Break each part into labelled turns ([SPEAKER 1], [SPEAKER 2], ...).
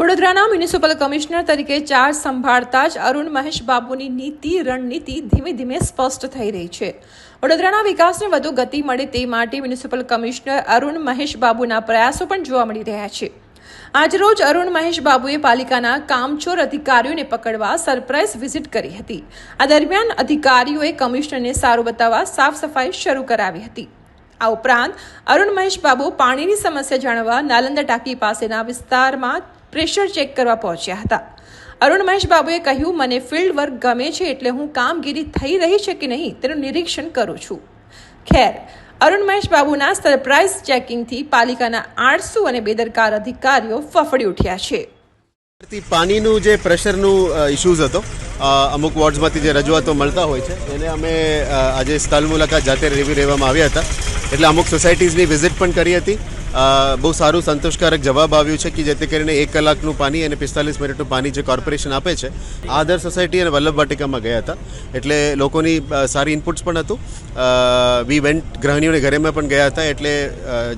[SPEAKER 1] વડોદરાના municipal commissioner તરીકે charge સંભાળતા જ અરુણ મહેશ બાબુની નીતિ, રણનીતિ ધીમે ધીમે સ્પષ્ટ થઈ રહી છે. વડોદરાના વિકાસને વધુ ગતિ મળે તે માટે મ્યુનિસિપલ કમિશનર અરુણ મહેશ બાબુના પ્રયાસો પણ જોવા મળી રહ્યા છે. આજરોજ અરુણ મહેશ બાબુએ પાલિકાના કામચોર અધિકારીઓને પકડવા સરપ્રાઇઝ વિઝિટ કરી હતી. આ દરમિયાન અધિકારીઓએ કમિશનરને સારું બતાવવા સાફ સફાઈ શરૂ કરાવી હતી. આ ઉપરાંત અરુણ મહેશ બાબુ પાણીની સમસ્યા જાણવા નાલંદા ટાંકી પાસેના વિસ્તારમાં પ્રેશર ચેક કરવા પહોંચ્યા હતા. અરુણ મહેશ બાબુએ કહ્યું, મને ફિલ્ડ વર્ક ગમે છે એટલે હું કામગીરી થઈ રહી છે કે નહીં તેનું નિરીક્ષણ કરું છું. ખેર, અરુણ મહેશ બાબુના સરપ્રાઇઝ ચેકિંગથી પાલિકાના આળસુ અને બેદરકાર અધિકારીઓ ફફડી ઉઠ્યા છે.
[SPEAKER 2] પાણીનું જે પ્રેશરનું ઇશ્યુઝ હતો અમુક વોર્ડ્સમાંથી જે રજૂઆતો મળતા હોય છે, એને અમે આજે સ્થળ મુલાકાત જાતે રેવી રહેવામાં આવ્યા હતા. એટલે અમુક સોસાયટીઝની વિઝિટ પણ કરી હતી. બહુ સારું સંતોષકારક જવાબ આવ્યું છે કે જેથી કરીને એક કલાકનું પાણી અને પિસ્તાલીસ મિનિટનું પાણી જે કોર્પોરેશન આપે છે, આદર સોસાયટી અને વલ્લભ વાટિકામાં ગયા હતા. એટલે લોકોની સારી ઇનપુટ્સ પણ હતું. વી વેન્ટ ગૃહિણીઓને ઘરેમાં પણ ગયા હતા. એટલે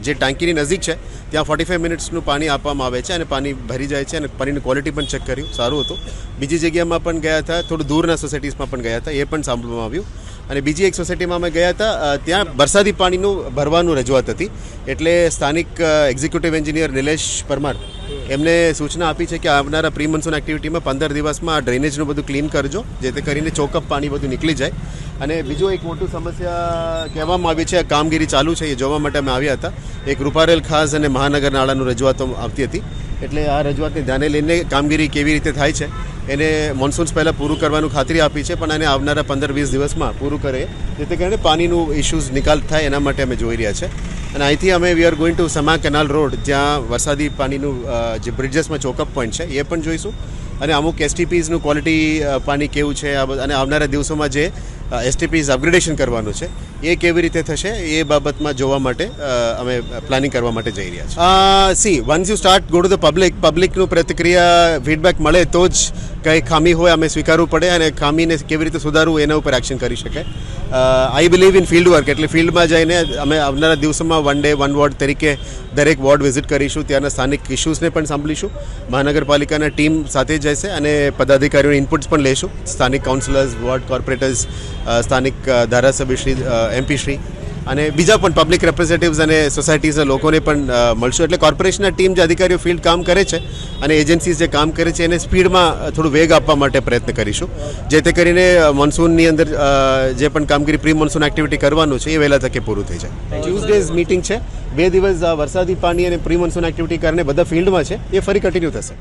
[SPEAKER 2] જે ટાંકીની નજીક છે, ત્યાં ફોર્ટી ફાઈવ મિનિટ્સનું પાણી આપવામાં આવે છે અને પાણી ભરી જાય છે અને પાણીની ક્વોલિટી પણ ચેક કર્યું. સારું હતું. બીજી જગ્યામાં પણ ગયા હતા. થોડું દૂરના સોસાયટીઝમાં પણ ગયા હતા. એ પણ સાંભળવામાં આવ્યું. અને બીજી એક સોસાયટીમાં અમે ગયા હતા ત્યાં વરસાદી પાણીનું ભરવાનું રજૂઆત હતી. એટલે સ્થાનિક એક્ઝિક્યુટિવ એન્જિનિયર નિલેશ પરમાર એમને સૂચના આપી છે કે આવનારા પ્રી મોન્સૂન એક્ટિવિટીમાં પંદર દિવસમાં ડ્રેનેજનું બધું ક્લીન કરજો, જેથી કરીને ચોકઅપ પાણી બધું નીકળી જાય. અને બીજું એક મોટું સમસ્યા કહેવામાં આવી છે કામગીરી ચાલુ છે, એ જોવા માટે અમે આવ્યા હતા. એક રૂપારેલ ખાસ અને મહાનગર નાળાનું રજૂઆતો આવતી હતી. એટલે આ રજૂઆતને ધ્યાને લઈને કામગીરી કેવી રીતે થાય છે એને મોન્સૂન્સ પહેલાં પૂરું કરવાનું ખાતરી આપી છે, પણ એને આવનારા પંદર વીસ દિવસમાં પૂરું કરે. જેથી કરીને પાણીનું ઇશ્યુઝ નિકાલ થાય એના માટે અમે જોઈ રહ્યા છે. અને અહીંથી અમે we are going to Sama canal road, જ્યાં વરસાદી પાણીનું જે બ્રિજેસમાં ચોકઅપ પોઈન્ટ છે, એ પણ જોઈશું. અને અમુક એસટીપીઝનું ક્વોલિટી પાણી કેવું છે અને આવનારા દિવસોમાં જે એસટીપીઝ અપગ્રેડેશન કરવાનું છે, એ કેવી રીતે થશે, એ બાબતમાં જોવા માટે અમે પ્લાનિંગ કરવા માટે જઈ રહ્યા છીએ. See once you start go to the public પબ્લિકનું પ્રતિક્રિયા ફીડબેક મળે તો જ કંઈ ખામી હોય અમે સ્વીકારવું પડે અને ખામીને કેવી રીતે સુધારવું એના ઉપર એક્શન કરી શકે I believe in field work એટલે ફિલ્ડમાં જઈને અમે આવનારા દિવસોમાં વન ડે વન વોર્ડ તરીકે દરેક વોર્ડ વિઝિટ કરીશું, ત્યાંના સ્થાનિક ઇસ્યુઝને પણ સાંભળીશું. મહાનગરપાલિકાના ટીમ સાથે જશે અને પદાધિકારીઓની ઇનપુટ્સ પણ લેશું. સ્થાનિક કાઉન્સિલર્સ વોર્ડ કોર્પોરેટર્સ સ્થાનિક ધારાસભ્યશ્રી એમપી શ્રી અને બીજા પણ પબ્લિક રિપ્રેઝેન્ટેટિવ્સ અને સોસાયટીઝના લોકોને પણ મળશું. એટલે કોર્પોરેશનના ટીમ જે અધિકારીઓ ફિલ્ડ કામ કરે છે અને એજન્સીઝ જે કામ કરે છે, એને સ્પીડમાં થોડું વેગ આપવા માટે પ્રયત્ન કરીશું. જેથી કરીને મોન્સૂનની અંદર જે પણ કામગીરી પ્રી મોન્સૂન એક્ટિવિટી કરવાનું છે, એ વહેલા તકે પૂરું થઈ જાય. ટ્યુઝડેઝ મીટિંગ છે. બે દિવસ વરસાદી પાણી અને પ્રી મોન્સૂન એક્ટિવિટી કારણે બધા ફિલ્ડમાં છે. એ ફરી કન્ટિન્યુ થશે.